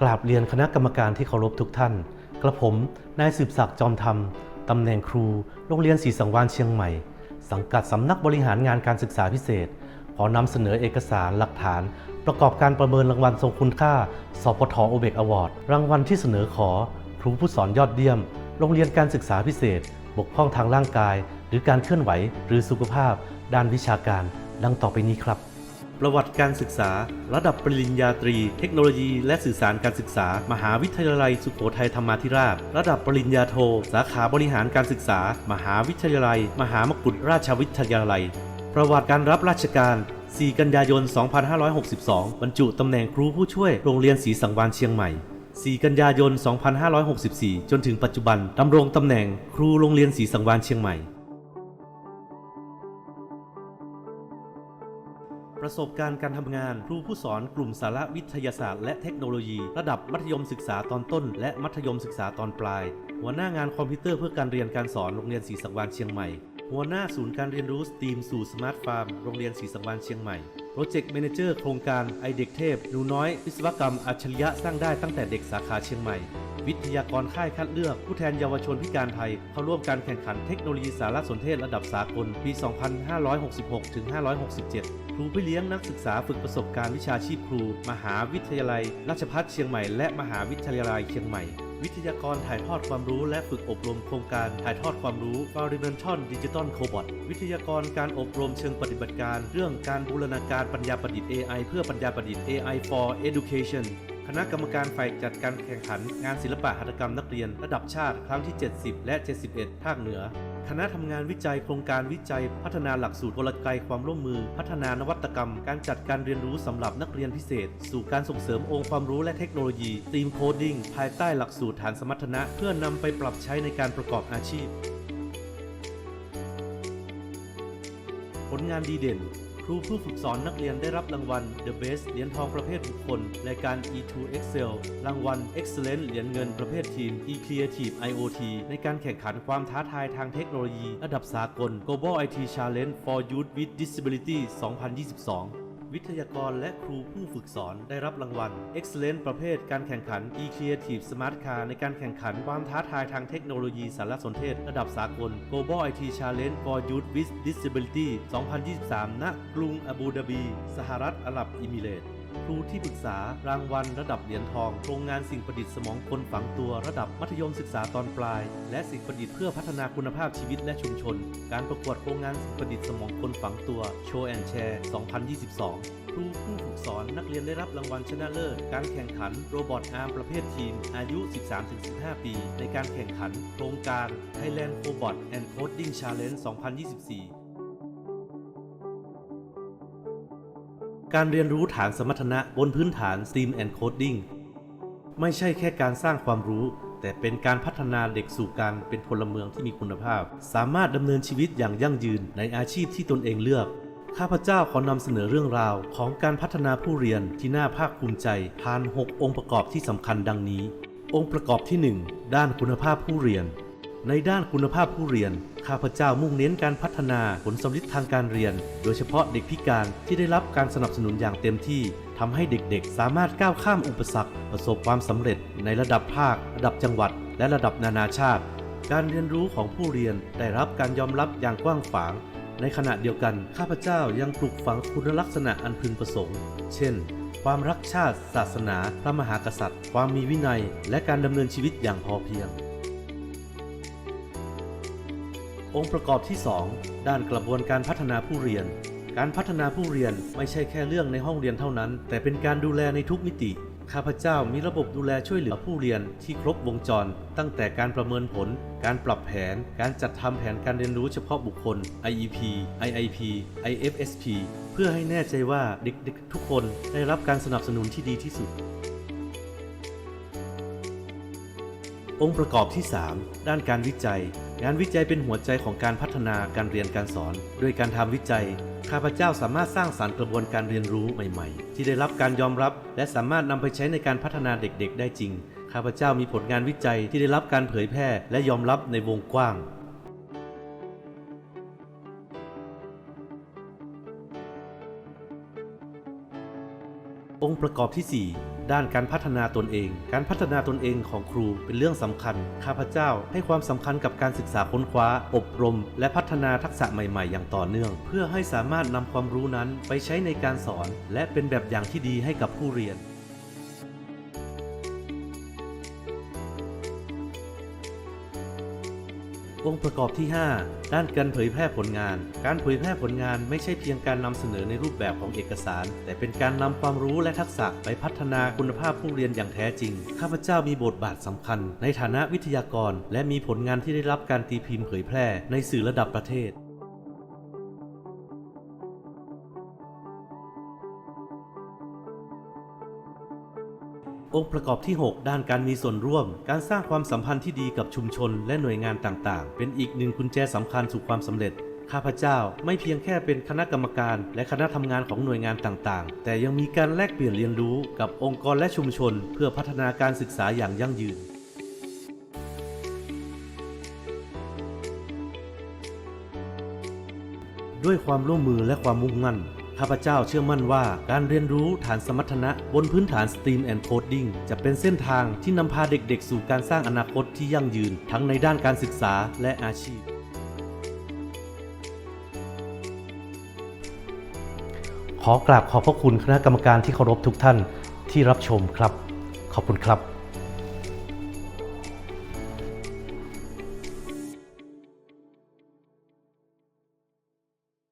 กราบเรียนคณะกรรมการที่เคารพทุกท่าน กระผม นายสืบศักดิ์จอมธรรม ตำแหน่งครู โรงเรียนศรีสังวานเชียงใหม่ สังกัดสำนักบริหารงานการศึกษาพิเศษ ขอนำเสนอเอกสารหลักฐาน ประกอบการประเมินรางวัลทรงคุณค่าสปทโอเบกอวอร์ด รางวัลที่เสนอขอ ครูผู้สอนยอดเยี่ยม โรงเรียนการศึกษาพิเศษ บกพร่องทางร่างกาย หรือการเคลื่อนไหว หรือสุขภาพ ด้านวิชาการ ดังต่อไปนี้ครับ ประวัติการศึกษา ระดับปริญญาตรี เทคโนโลยี และสื่อสารการศึกษา มหาวิทยาลัยสุโขทัยธรรมาธิราช ระดับปริญญาโท สาขาบริหารการศึกษา มหาวิทยาลัย มหามกุฏราชวิทยาลัย ประวัติการรับราชการ 4 กันยายน 2562 บรรจุตำแหน่งครูผู้ช่วยโรงเรียนศรีสังวานเชียงใหม่ 4 กันยายน 2564 จนถึงปัจจุบันดำรงตำแหน่งครูโรงเรียนศรีสังวานเชียงใหม่ ประสบการณ์การทำงาน ครูผู้สอนกลุ่มสารวิทยาศาสตร์และเทคโนโลยี ระดับมัธยมศึกษาตอนต้น และมัธยมศึกษาตอนปลาย หัวหน้างานคอมพิวเตอร์เพื่อการเรียนการสอนโรงเรียนศรีสังวานเชียงใหม่ หัวหน้าศูนย์การเรียนรู้สตรีมสู่สมาร์ทฟาร์มโรงเรียนศรีสังวานเชียงใหม่ โปรเจกต์ a ม a เจอร์โครงการไอเด็กเทพหนูน้อย วิศวกรรมอัจฉริยะสร้างได้ตั้งแต่เด็กสาขาเชียงใหม่ วิทยากรค่ายคัดเลือก ผู้แทนเยาวชนพิการไทย เข้าร่วมการแข่งขันเทคโนโลยีสารสนเทศระดับสากล ปี 2566ถึง567 ครูพี่เลี้ยงนักศึกษาฝึกประสบการณ์วิชาชีพครู มหาวิทยาลัย ราชภัฏเชียงใหม่และมหาวิทยาลัยเชียงใหม่ วิทยากรถ่ายทอดความรู้และฝึกอบรมโครงการถ่ายทอดความรู้ Fundamental Digital Cobot วิทยากรการอบรมเชิงปฏิบัติการ เรื่องการบูรณาการปัญญาประดิษฐ์ AI เพื่อปัญญาประดิษฐ์ AI for Education คณะกรรมการฝ่ายจัดการแข่งขัน งานศิลปะหัตถกรรมนักเรียน ระดับชาติครั้งที่ 70 และ 71 ภาคเหนือ คณะทำงานวิจัยโครงการวิจัย พัฒนาหลักสูตรกลไกความร่วมมือ พัฒนานวัตกรรม การจัดการเรียนรู้สำหรับนักเรียนพิเศษ สู่การส่งเสริมองค์ความรู้และเทคโนโลยีทีมโคดิ้งภายใต้หลักสูตรฐานสมรรถนะ เพื่อนำไปปรับใช้ในการประกอบอาชีพ ผลงานดีเด่น ครูผู้ฝึกสอนนักเรียนได้รับรางวัล The Best เหรียญทองประเภทบุคคล รายการ E2 Excel รางวัล Excellent เหรียญเงินประเภททีม E Creative IoT ในการแข่งขันความท้าทายทางเทคโนโลยี ระดับสากล Global IT Challenge for Youth with Disability 2022 วิทยากรและครูผู้ฝึกสอนได้รับรางวัล Excellent ประเภทการแข่งขัน E Creative Smart Car ในการแข่งขันความท้าทายทางเทคโนโลยีสารสนเทศระดับสากล Global IT Challenge for Youth with Disability 2023 ณ กรุงอาบูดาบี สหรัฐอาหรับอิมิเรตส์ ครูที่ปรึกษารางวัลระดับเหรียญทอง โครงงานสิ่งประดิษฐ์สมองคนฝังตัวระดับมัธยมศึกษาตอนปลาย และสิ่งประดิษฐ์เพื่อพัฒนาคุณภาพชีวิตและชุมชน การประกวดโครงงานสิ่งประดิษฐ์สมองคนฝังตัว Show and Share 2022ครูผู้ฝึกสอนนักเรียนได้รับรางวัลชนะเลิศ การแข่งขันโรบอทอาร์มประเภททีม อายุ 13-15 ปี ในการแข่งขัน โครงการ Thailand Cobot and Coding Challenge 2024 การเรียนรู้ฐานสมรรถนะบนพื้นฐาน STEAM and Coding ไม่ใช่แค่การสร้างความรู้ แต่เป็นการพัฒนาเด็กสู่การเป็นพลเมืองที่มีคุณภาพ สามารถดำเนินชีวิตอย่างยั่งยืนในอาชีพที่ตนเองเลือก ข้าพเจ้าขอนำเสนอเรื่องราวของการพัฒนาผู้เรียนที่น่าภาคภูมิใจผ่าน 6 องค์ประกอบที่สำคัญดังนี้ องค์ประกอบที่ 1 ด้านคุณภาพผู้เรียน ในด้านคุณภาพผู้เรียน ข้าพเจ้ามุ่งเน้นการพัฒนาผลสำลิดทางการเรียน โดยเฉพาะเด็กพิการที่ได้รับการสนับสนุนอย่างเต็มที่ทำให้เด็กๆ สามารถก้าวข้ามอุปสรรค ประสบความสำเร็จ ในระดับภาค ระดับจังหวัด และระดับนานาชาติ การเรียนรู้ของผู้เรียนได้รับการยอมรับอย่างกว้างขวาง ในขณะเดียวกัน ข้าพเจ้ายังปลูกฝังคุณลักษณะอันพึงประสงค์ เช่น ความรักชาติ ศาสนา พระมหากษัตริย์ ความมีวินัย และการดำเนินชีวิตอย่างพอเพียง องค์ประกอบที่ 2 ด้านกระบวนการพัฒนาผู้เรียน การพัฒนาผู้เรียนไม่ใช่แค่เรื่องในห้องเรียนเท่านั้น แต่เป็นการดูแลในทุกมิติ ข้าพเจ้ามีระบบดูแลช่วยเหลือผู้เรียนที่ครบวงจร ตั้งแต่การประเมินผล การปรับแผน การจัดทำแผนการเรียนรู้เฉพาะบุคคล IEP IIP IFSP เพื่อให้แน่ใจว่าเด็กๆทุกคนได้รับการสนับสนุนที่ดีที่สุด องค์ประกอบที่ 3 ด้านการวิจัย งานวิจัยเป็นหัวใจของการพัฒนาการเรียนการสอน ด้วยการทำวิจัย ข้าพเจ้าสามารถสร้างสารรค์กระบวนการเรียนรู้ใหม่ๆ ที่ได้รับการยอมรับ และสามารถนำไปใช้ในการพัฒนาเด็กๆ ได้จริง ข้าพเจ้ามีผลงานวิจัยที่ได้รับการเผยแพร่และยอมรับในวงกว้างองค์ประกอบที่ 4 ด้านการพัฒนาตนเอง การพัฒนาตนเองของครูเป็นเรื่องสำคัญ ข้าพเจ้าให้ความสำคัญกับการศึกษาค้นคว้า อบรม และพัฒนาทักษะใหม่ ๆ อย่างต่อเนื่อง เพื่อให้สามารถนำความรู้นั้นไปใช้ในการสอน และเป็นแบบอย่างที่ดีให้กับผู้เรียน องค์ประกอบที่ 5 ด้านการเผยแพร่ผลงาน การเผยแพร่ผลงานไม่ใช่เพียงการนำเสนอในรูปแบบของเอกสาร แต่เป็นการนำความรู้และทักษะไปพัฒนาคุณภาพผู้เรียนอย่างแท้จริง ข้าพเจ้ามีบทบาทสำคัญ ในฐานะวิทยากร และมีผลงานที่ได้รับการตีพิมพ์เผยแพร่ในสื่อระดับประเทศ องค์ประกอบที่ 6 ด้านการมีส่วนร่วม การสร้างความสัมพันธ์ที่ดีกับชุมชนและหน่วยงานต่างๆ เป็นอีกหนึ่งกุญแจสำคัญสู่ความสำเร็จ ข้าพเจ้าไม่เพียงแค่เป็นคณะกรรมการ และคณะทำงานของหน่วยงานต่างๆ แต่ยังมีการแลกเปลี่ยนเรียนรู้กับองค์กรและชุมชน เพื่อพัฒนาการศึกษาอย่างยั่งยืนด้วยความร่วมมือและความมุ่งมั่น ข้าพเจ้าเชื่อมั่นว่าการเรียนรู้ฐานสมรรถนะบนพื้นฐาน STEAM and Coding จะเป็นเส้นทางที่นำพาเด็กๆ สู่การสร้างอนาคตที่ยั่งยืน ทั้งในด้านการศึกษาและอาชีพ ขอกราบขอบพระคุณคณะกรรมการที่เคารพทุกท่านที่รับชมครับ ขอบคุณครับ